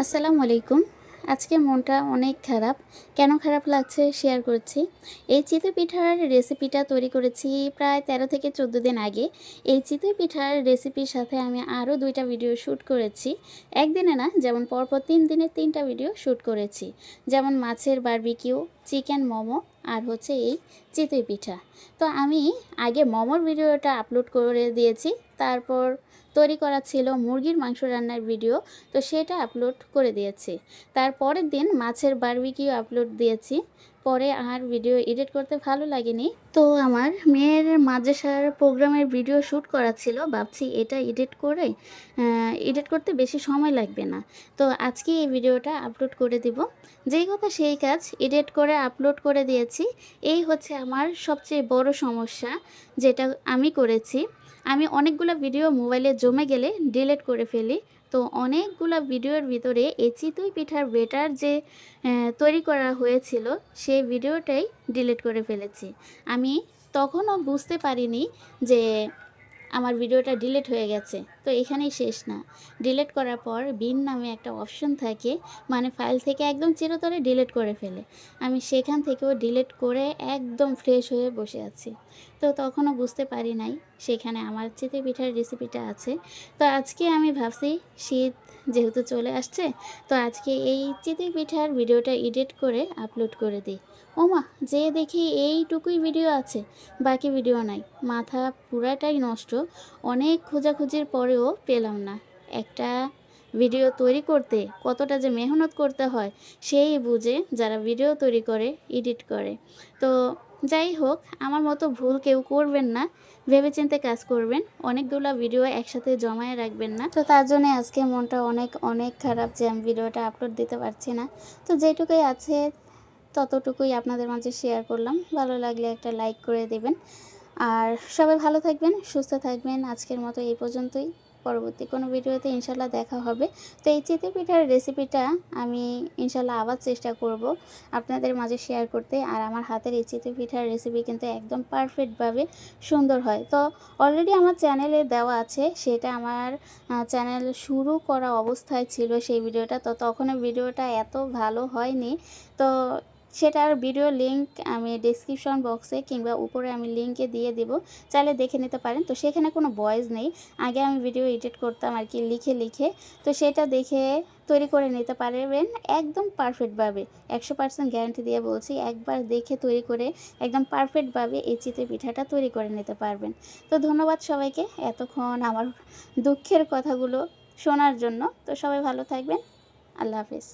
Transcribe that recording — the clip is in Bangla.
আসসালামু আলাইকুম। আজকে মনটা অনেক খারাপ। কেন খারাপ লাগছে শেয়ার করছি। এই চিতই পিঠার রেসিপিটা তৈরি করেছি প্রায় তেরো থেকে চোদ্দ দিন আগে। এই চিতই পিঠার রেসিপির সাথে আমি আরও দুইটা ভিডিও শ্যুট করেছি। একদিনে না, যেমন পরপর তিন দিনের তিনটা ভিডিও শ্যুট করেছি। যেমন মাছের বারবিকিউ চিকেন মোমো আর হচ্ছে এই চিতই পিঠা। তো আমি আগে মোমোর ভিডিওটা আপলোড করে দিয়েছি। তারপর তৈরি করা ছিল মুরগির মাংস রান্নার ভিডিও, তো সেটা আপলোড করে দিয়েছি। তারপরের দিন মাছের বারবিকিউ আপলোড দিয়েছি। পরে আর ভিডিও এডিট করতে ভালো লাগেনি। তো আমার মেয়ের মাদ্রাসার প্রোগ্রামের ভিডিও শ্যুট করা ছিল। ভাবছি এটা এডিট করে এডিট করতে বেশি সময় লাগবে না। তো আজকে এই ভিডিওটা আপলোড করে দিব। যেই কথা সেই কাজ এডিট করে আপলোড করে দিয়েছি। এই হচ্ছে আমার সবচেয়ে বড় সমস্যা, যেটা আমি করেছি। আমি অনেকগুলো ভিডিও মোবাইলে জমে গেলে ডিলেট করে ফেলি। তো অনেকগুলো ভিডিওর ভিতরে এই চিতই পিঠার বেটার যে তৈরি করা হয়েছিল, সেই ভিডিওটাই ডিলিট করে ফেলেছি। আমি তখনও বুঝতে পারিনি যে আমার ভিডিওটা ডিলিট হয়ে গেছে। তো এখানেই শেষ না। ডিলিট করার পর বিন নামে একটা অপশন থাকে মানে ফাইল থেকে একদম চিরতরে ডিলিট করে ফেলে। আমি সেখান থেকেও ডিলিট করে একদম ফ্রেশ হয়ে বসে আছি। তো তখনও বুঝতে পারি নাই সেখানে আমার চিতে পিঠার রেসিপিটা আছে। তো আজকে আমি ভাবছি শীত যেহেতু চলে আসছে, তো আজকে এই চিতে পিঠার ভিডিওটা এডিট করে আপলোড করে দিই। ওমা, যে দেখি এইটুকুই ভিডিও আছে, বাকি ভিডিও নাই। মাথা পুরাটাই নষ্ট, অনেক খোঁজাখুঁজির পরেও পেলাম না। একটা ভিডিও তৈরি করতে, কতটা যে মেহনত করতে হয়, সেই বুঝে যারা ভিডিও তৈরি করে, এডিট করে। তো যাই হোক, আমার মতো ভুল কেউ করবেন না, ভেবেচিন্তে কাজ করবেন, অনেকগুলো ভিডিও একসাথে জমায়ে রাখবেন না। তো তার জন্য আজকে মনটা অনেক অনেক খারাপ যে আমি ভিডিওটা আপলোড দিতে পারছি না। তো যেটুকুই আছে, ততটুকুই আপনাদের মাঝে শেয়ার করলাম। ভালো লাগলে একটা লাইক করে দেবেন। আর সবাই ভালো থাকবেন, সুস্থ থাকবেন। আজকের মতো এই পর্যন্তই। পরবর্তী কোনো ভিডিওতে ইনশাল্লাহ দেখা হবে। তো এই চিতই পিঠার রেসিপিটা আমি ইনশাল্লাহ আবার চেষ্টা করব আপনাদের মাঝে শেয়ার করতে। আর আমার হাতের এই চিতই পিঠার রেসিপি কিন্তু একদম পারফেক্টভাবে সুন্দর হয়। তো অলরেডি আমার চ্যানেলে দেওয়া আছে, সেটা আমার চ্যানেল শুরু করা অবস্থায় ছিল সেই ভিডিওটা। তো তখন ভিডিওটা এত ভালো হয়নি। তো সেটার ভিডিও লিংক আমি ডিসক্রিপশন বক্সে কিংবা উপরে আমি লিঙ্কে দিয়ে দেব। চাইলে দেখে নিতে পারেন। তো সেখানে কোনো ভয়েস নেই। আগে আমি ভিডিও এডিট করতাম আর কি, লিখে লিখে। তো সেটা দেখে তৈরি করে নিতে পারবেন একদম পারফেক্টভাবে একশো পার্সেন্ট গ্যারান্টি দিয়ে বলছি, একবার দেখে তৈরি করে একদম পারফেক্টভাবে এই চিতই পিঠাটা তৈরি করে নিতে পারবেন। তো ধন্যবাদ সবাইকে এতক্ষণ আমার দুঃখের কথাগুলো শোনার জন্য। তো সবাই ভালো থাকবেন। আল্লাহ হাফিজ।